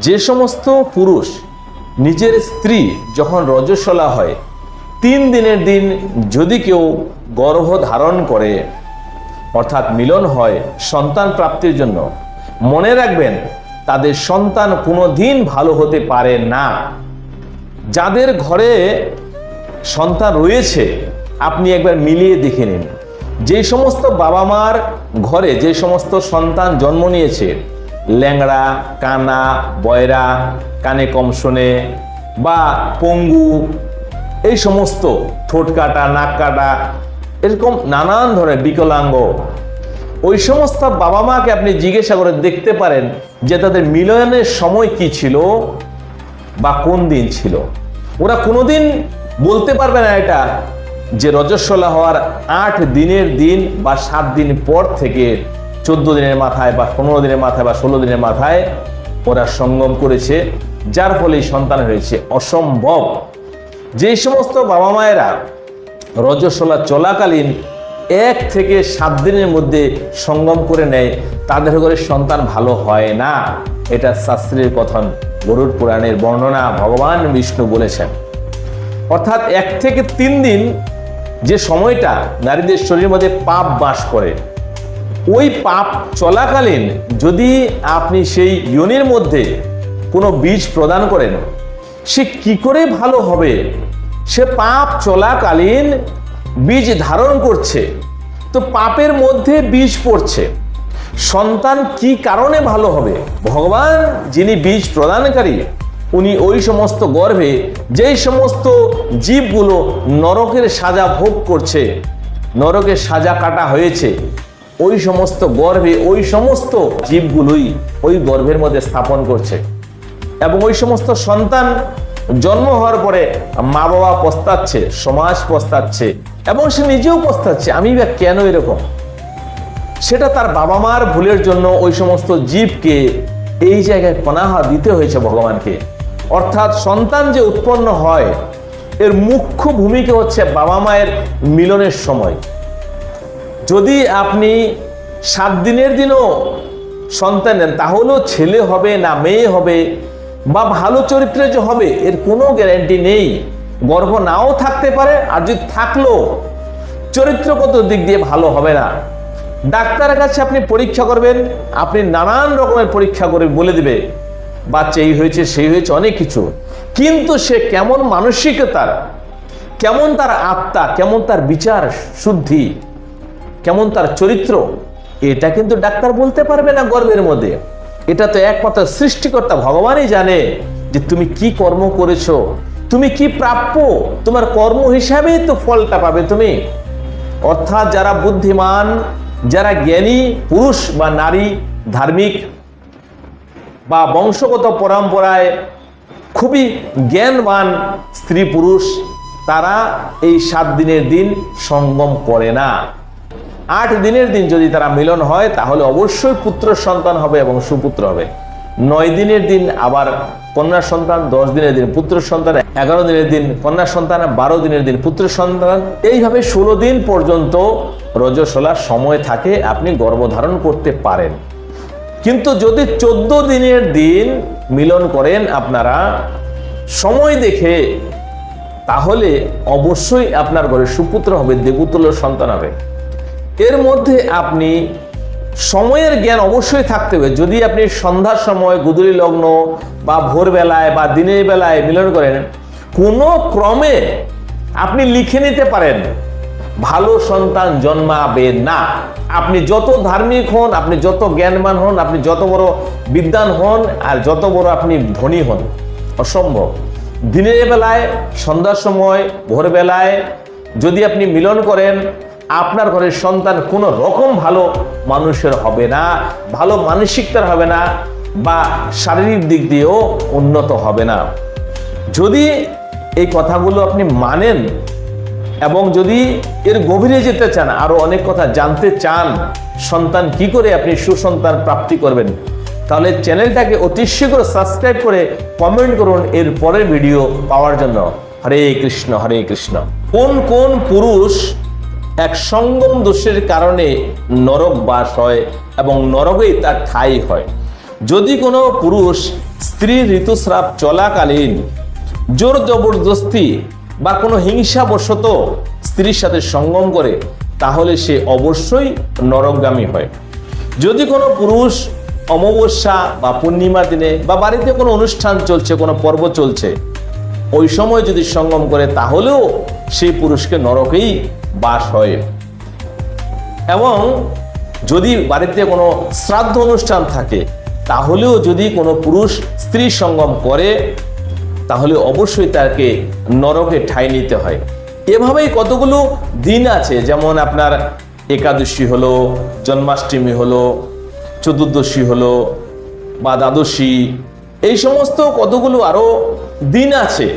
যে সমস্ত পুরুষ নিজের স্ত্রী যখন রজস্বলা হয়, তিন দিনের দিন যদি কেউ গর্ভ ধারণ করে, অর্থাৎ মিলন হয় সন্তান প্রাপ্তির জন্য, মনে রাখবেন তাদের সন্তান কোনো দিন ভালো হতে পারে না। যাদের ঘরে সন্তান রয়েছে, আপনি একবার মিলিয়ে দেখে নিন। যে সমস্ত বাবা মার ঘরে যে সমস্ত সন্তান জন্ম নিয়েছে ল্যাংড়া, কানা, বয়রা, কানে কম শোনে বা পঙ্গু, এই সমস্ত ঠোঁট কাটা, নাক কাটা, এরকম নানান ধরনের বিকলাঙ্গ। ওই সমস্ত বাবা মাকে আপনি জিজ্ঞাসা করে দেখতে পারেন যে তাদের মিলনের সময় কি ছিল বা কোন দিন ছিল। ওরা কোনোদিন বলতে পারবে না এটা যে রজস্বলা হওয়ার আট দিনের দিন বা সাত দিন পর থেকে চোদ্দ দিনের মাথায় বা পনেরো দিনের মাথায় বা ষোলো দিনের মাথায় ওরা সঙ্গম করেছে, যার ফলে সন্তান হয়েছে অসম্ভব। যে সমস্ত বাবা মায়েরা রজস্বলা চলাকালীন এক থেকে সাত দিনের মধ্যে সঙ্গম করে নেয়, তাদের ঘরে সন্তান ভালো হয় না। এটা শাস্ত্রের কথন গরুর পুরাণের বর্ণনা ভগবান বিষ্ণু বলেছেন। অর্থাৎ এক থেকে তিন দিন যে সময়টা নারীদের শরীরের মধ্যে পাপ বাস করে ওই পাপ চলাকালীন যদি আপনি সেই ইয়নির মধ্যে কোনো বীজ প্রদান করেন, সে কি করে ভালো হবে? সে পাপ চলাকালীন বীজ ধারণ করছে, তো পাপের মধ্যে বীজ পড়ছে। সন্তান কি কারণে ভালো হবে? ভগবান যিনি বীজ প্রদানকারী, উনি ওই সমস্ত গর্ভে যেই সমস্ত জীবগুলো নরকের সাজা ভোগ করছে, নরকের সাজা কাটা হয়েছে ওই সমস্ত গর্ভে, ওই সমস্ত জীবগুলোই ওই গর্ভের মধ্যে স্থাপন করছে। এবং ওই সমস্ত সন্তান জন্ম হওয়ার পরে মা বাবা পস্তাচ্ছে, সমাজ পস্তাচ্ছে, এবং সে নিজেও পস্তাচ্ছে। আমি বা কেন এরকম? সেটা তার বাবা মার ভুলের জন্য ওই সমস্ত জীবকে এই জায়গায় পনাহা দিতে হয়েছে ভগবানকে। অর্থাৎ সন্তান যে উৎপন্ন হয়, এর মুখ্য ভূমিকা হচ্ছে বাবা মায়ের মিলনের সময়। যদি আপনি সাত দিনের দিনও সন্তান নেন, তাহলেও ছেলে হবে না মেয়ে হবে বা ভালো চরিত্রে যে হবে, এর কোনো গ্যারান্টি নেই। গর্ভ নাও থাকতে পারে, আর যদি থাকল, চরিত্রগত দিক দিয়ে ভালো হবে না। ডাক্তারের কাছে আপনি পরীক্ষা করবেন, আপনি নানান রকমের পরীক্ষা করে বলে দিবে, বাচ্চা এই হয়েছে, সেই হয়েছে, অনেক কিছু। কিন্তু সে কেমন মানসিকতার, কেমন তার আত্মা, কেমন তার বিচার শুদ্ধি কেমন তার চরিত্র? এটা কিন্তু ডাক্তার বলতে পারবে না গর্বের মধ্যে। এটা তো একমাত্র সৃষ্টিকর্তা ভগবানই জানে যে তুমি কি কর্ম করেছ, তুমি কি প্রাপ্য, তোমার কর্ম হিসাবেই তো ফলটা পাবে তুমি। অর্থাৎ যারা বুদ্ধিমান, যারা জ্ঞানী, পুরুষ বা নারী, ধার্মিক বা বংশগত পরম্পরায় খুবই জ্ঞানবান স্ত্রী পুরুষ তারা এই সাত দিনের দিন সঙ্গম করে না। আট দিনের দিন যদি তারা মিলন হয়, তাহলে অবশ্যই পুত্র সন্তান হবে এবং সুপুত্র হবে। নয় দিনের দিন আবার কন্যা সন্তান, দশ দিনের দিন পুত্র সন্তান, এগারো দিনের দিন কন্যা সন্তান, বারো দিনের দিন পুত্র সন্তান। এইভাবে ষোলো দিন পর্যন্ত রজস্বলার সময় থাকে, আপনি গর্ভধারণ করতে পারেন। কিন্তু যদি চোদ্দ দিনের দিন মিলন করেন আপনারা, সময় দেখে, তাহলে অবশ্যই আপনার ঘরে সুপুত্র হবে দেবতুল্য সন্তান হবে। এর মধ্যে আপনি সময়ের জ্ঞান অবশ্যই থাকতে হবে। যদি আপনি সন্ধ্যার সময় গুদুলি লগ্ন বা ভোরবেলায় বা দিনের বেলায় মিলন করেন, কোনো ক্রমে আপনি লিখে নিতে পারেন, ভালো সন্তান জন্মাবে না। আপনি যত ধার্মিক হন, আপনি যত জ্ঞানবান হন, আপনি যত বড় বিদ্যান হন আর যত বড় আপনি ধনী হন, অসম্ভব। দিনের বেলায়, সন্ধ্যার সময়, ভোরবেলায় যদি আপনি মিলন করেন আপনার ঘরের সন্তান কোনো রকম ভালো মানুষের হবে না, ভালো মানসিকতার হবে না বা শারীরিক দিক দিয়েও উন্নত হবে না। যদি এই কথাগুলো আপনি মানেন এবং যদি এর গভীরে যেতে চান, আরও অনেক কথা জানতে চান, সন্তান কি করে আপনি সুসন্তান প্রাপ্তি করবেন, তাহলে চ্যানেলটাকে অতি শীঘ্র সাবস্ক্রাইব করে কমেন্ট করুন, এর পরের ভিডিও পাওয়ার জন্য। হরে কৃষ্ণ হরে কৃষ্ণ। কোন কোন পুরুষ এক সঙ্গম দোষের কারণে নরক বাস হয় এবং নরকেই তার ঠাই হয়। যদি কোনো পুরুষ স্ত্রীর ঋতুস্রাব চলাকালীন জোর জবরদস্তি বা কোনো হিংসাবশত স্ত্রীর সাথে সঙ্গম করে, তাহলে সে অবশ্যই নরকগামী হয়। যদি কোনো পুরুষ অমাবস্যা বা পূর্ণিমা দিনে বা বাড়িতে কোনো অনুষ্ঠান চলছে, কোনো পর্ব চলছে, ওই সময় যদি সঙ্গম করে, তাহলেও সেই পুরুষকে নরকেই বাস হয়। এবং যদি বাড়িতে কোনো শ্রাদ্ধ অনুষ্ঠান থাকে, তাহলেও যদি কোনো পুরুষ স্ত্রী সঙ্গম করে, তাহলে অবশ্যই তাকে নরকে ঠাঁই নিতে হয়। এভাবেই কতগুলো দিন আছে, যেমন আপনার একাদশী হলো, জন্মাষ্টমী হলো, চতুর্দশী হলো বা দ্বাদশী। এই সমস্ত কতগুলো আরও দিন আছে,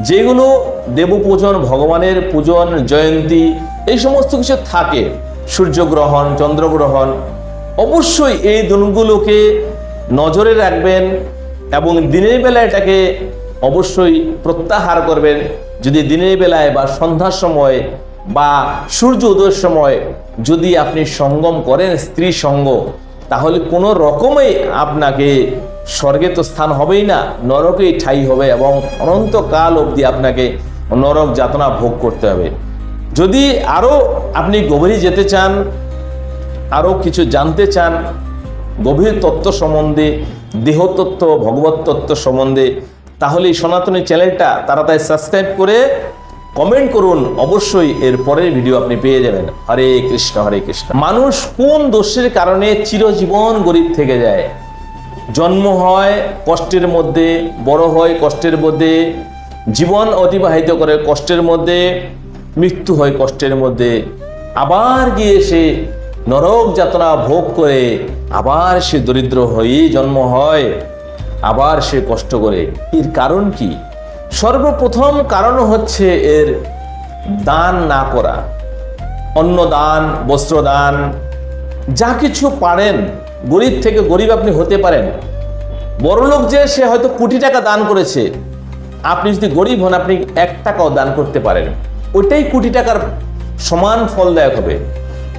যেগুলো দেব পূজন ভগবানের পূজন, জয়ন্তী, এই সমস্ত কিছু থাকে। সূর্যগ্রহণ, চন্দ্রগ্রহণ, অবশ্যই এই দিনগুলোকে নজরে রাখবেন এবং দিনের বেলা এটাকে অবশ্যই প্রত্যাহার করবেন। যদি দিনের বেলায় বা সন্ধ্যার সময় বা সূর্য উদয়ের সময় যদি আপনি সঙ্গম করেন, স্ত্রী সঙ্গ, তাহলে কোনো রকমে আপনাকে স্বর্গে তো স্থান হবেই না, নরকেই ঠাই হবে এবং অনন্তকাল অবধি আপনাকে নরক যাতনা ভোগ করতে হবে। যদি আরও আপনি গভীরে যেতে চান আরও কিছু জানতে চান, গভীর তত্ত্ব সম্বন্ধে, দেহতত্ত্ব, ভগবত তত্ত্ব সম্বন্ধে, তাহলে এই সনাতনী চ্যানেলটা তাড়াতাড়ি সাবস্ক্রাইব করে কমেন্ট করুন। অবশ্যই এর পরের ভিডিও আপনি পেয়ে যাবেন। হরে কৃষ্ণ হরে কৃষ্ণ। মানুষ কোন দোষের কারণে চিরজীবন গরিব থেকে যায়? জন্ম হয় কষ্টের মধ্যে, বড় হয় কষ্টের মধ্যে জীবন অতিবাহিত করে কষ্টের মধ্যে, মৃত্যু হয় কষ্টের মধ্যে। আবার গিয়ে সে নরক যাতনা ভোগ করে, আবার সে দরিদ্র হয়েই জন্ম হয়, আবার সে কষ্ট করে। এর কারণ কি? সর্বপ্রথম কারণ হচ্ছে এর দান না করা। অন্নদান বস্ত্রদান যা কিছু পারেন, গরিব থেকে গরিব আপনি হতে পারেন। বড়লোক যে, সে হয়তো কোটি টাকা দান করেছে। আপনি যদি গরিব হন, আপনি এক টাকাও দান করতে পারেন। ওইটাই কোটি টাকার সমান ফলদায়ক হবে।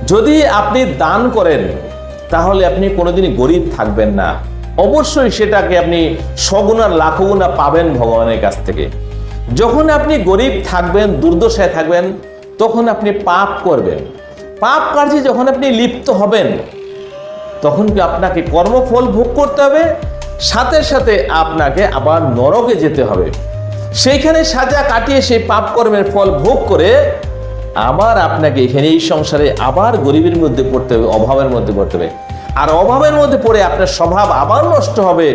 যদি আপনি দান করেন, তাহলে আপনি কোনোদিনই গরিব থাকবেন না। অবশ্যই সেটাকে আপনি সগুণা, লাখগুণা পাবেন ভগবানের কাছ থেকে। যখন আপনি গরিব থাকবেন, দুর্দশায় থাকবেন, তখন আপনি পাপ করবেন। পাপ কার্যে যখন আপনি লিপ্ত হবেন, তখন কি আপনাকে কর্মফল ভোগ করতে হবে? সাথে সাথে আপনাকে আবার নরকে যেতে হবে। সেইখানে সাজা কাটিয়ে সেই পাপ কর্মের ফল ভোগ করে আবার আপনাকে এখানে এই সংসারে আবার গরিবের মধ্যে পড়তে হবে, অভাবের মধ্যে পড়তে হবে। আর অভাবের মধ্যে পড়ে আপনার স্বভাব আবার নষ্ট হবে।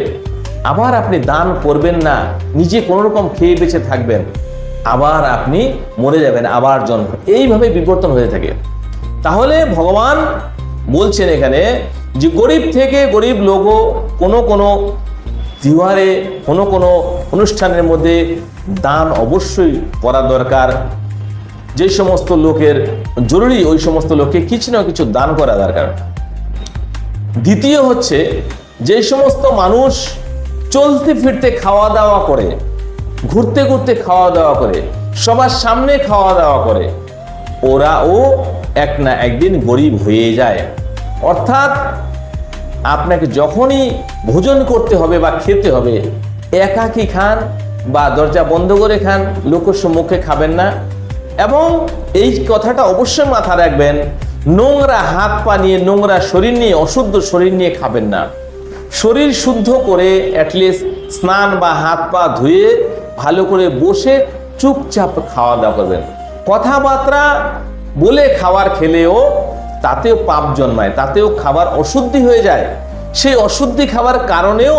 আবার আপনি দান করবেন না, নিজে কোনো রকম খেয়ে বেঁচে থাকবেন। আবার আপনি মরে যাবেন, আবার জন্ম এইভাবে বিবর্তন হয়ে থাকে। তাহলে ভগবান বলছেন এখানে যে গরিব থেকে গরিব লোকও কোনো কোনো তিওয়ারে কোনো কোনো অনুষ্ঠানের মধ্যে দান অবশ্যই করা দরকার। যে সমস্ত লোকের জরুরি ওই সমস্ত লোককে কিছু না কিছু দান করা দরকার। দ্বিতীয় হচ্ছে, যে সমস্ত মানুষ চলতে ফিরতে খাওয়া দাওয়া করে, ঘুরতে ঘুরতে খাওয়া দাওয়া করে, সবার সামনে খাওয়া দাওয়া করে, ওরাও এক না একদিন গরিব হয়ে যায়। অর্থাৎ আপনাকে যখনই ভোজন করতে হবে বা খেতে হবে, একাকি খান বা দরজা বন্ধ করে খান লোকের সম্মুখে খাবেন না। এবং এই কথাটা অবশ্যই মাথা রাখবেন, নোংরা হাত পা নিয়ে, নোংরা শরীর নিয়ে, অশুদ্ধ শরীর নিয়ে খাবেন না। শরীর শুদ্ধ করে অ্যাটলিস্ট স্নান বা হাত পা ধুয়ে ভালো করে বসে চুপচাপ খাওয়া দাওয়া করবেন। কথাবার্তা বলে খাওয়ার খেলেও তাতেও পাপ জন্মায়, তাতেও খাবার অশুদ্ধি হয়ে যায়। সেই অশুদ্ধি খাবার কারণেও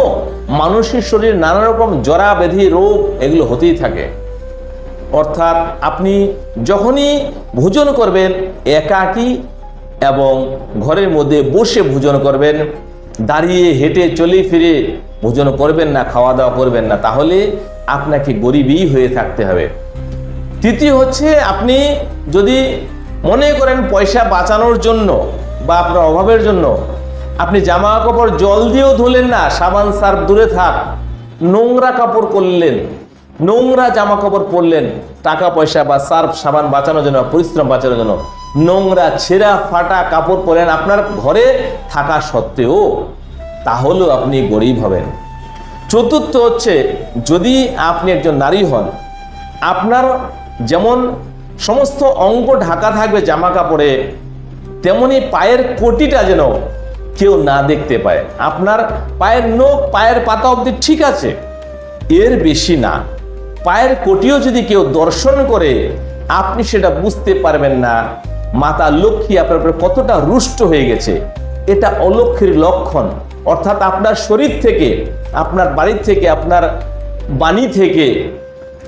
মানুষের শরীর নানা রকম জরা ব্যাধি রোগ এগুলো হতেই থাকে। অর্থাৎ আপনি যখনই ভোজন করবেন, একাকী এবং ঘরের মধ্যে বসে ভোজন করবেন, দাঁড়িয়ে হেঁটে চলে ফিরে ভোজন করবেন না খাওয়া দাওয়া করবেন না, তাহলে আপনাকে গরিবই হয়ে থাকতে হবে। তৃতীয় হচ্ছে আপনি যদি মনে করেন পয়সা বাঁচানোর জন্য বা আপনার অভাবের জন্য, আপনি জামা কাপড় জল দিয়েও ধুলেন না, সাবান সার্ফ দূরে থাক, নোংরা কাপড় করলেন, নোংরা জামা কাপড় পরলেন, টাকা পয়সা বা সার্ফ, সাবান বাঁচানোর জন্য, পরিশ্রম বাঁচানোর জন্য, নোংরা ছেঁড়া ফাটা কাপড় পরেন আপনার ঘরে থাকা সত্ত্বেও, তাহলেও আপনি গরিব হবেন। চতুর্থ হচ্ছে, যদি আপনি একজন নারী হন, আপনার যেমন সমস্ত অঙ্গ ঢাকা থাকবে জামা কাপড়ে, তেমনি পায়ের কোটিটা যেন কেউ না দেখতে পায়। আপনার পায়ের নখ, পায়ের পাতা অবধি ঠিক আছে, এর বেশি না। পায়ের কোটিও যদি কেউ দর্শন করে, আপনি সেটা বুঝতে পারবেন না। মাতা লক্ষ্মী আপনার উপরে কতটা রুষ্ট হয়ে গেছে। এটা অলক্ষ্মীর লক্ষণ। অর্থাৎ আপনার শরীর থেকে, আপনার বাড়ি থেকে, আপনার বাণী থেকে,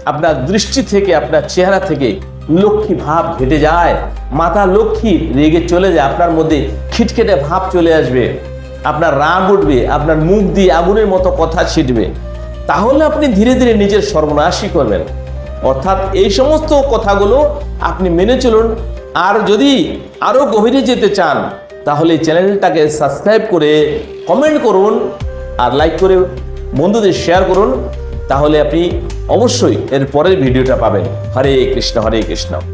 আপনার দৃষ্টি থেকে, আপনার চেহারা থেকে লক্ষ্মী ভাব ঘেটে যায়, মাতা লক্ষ্মী রেগে চলে যায়, আপনার মধ্যে খিটখেটে ভাব চলে আসবে। আপনার রাগ উঠবে, আপনার মুখ দিয়ে আগুনের মতো কথা ছিটবে। তাহলে আপনি ধীরে ধীরে নিজের সর্বনাশই করবেন। অর্থাৎ এই সমস্ত কথাগুলো আপনি মেনে চলুন। আর যদি আরও গভীরে যেতে চান, তাহলে চ্যানেলটাকে সাবস্ক্রাইব করে কমেন্ট করুন আর লাইক করে বন্ধুদের শেয়ার করুন। তাহলে আপনি অবশ্যই এর পরের ভিডিওটা পাবেন। হরে কৃষ্ণ হরে কৃষ্ণ।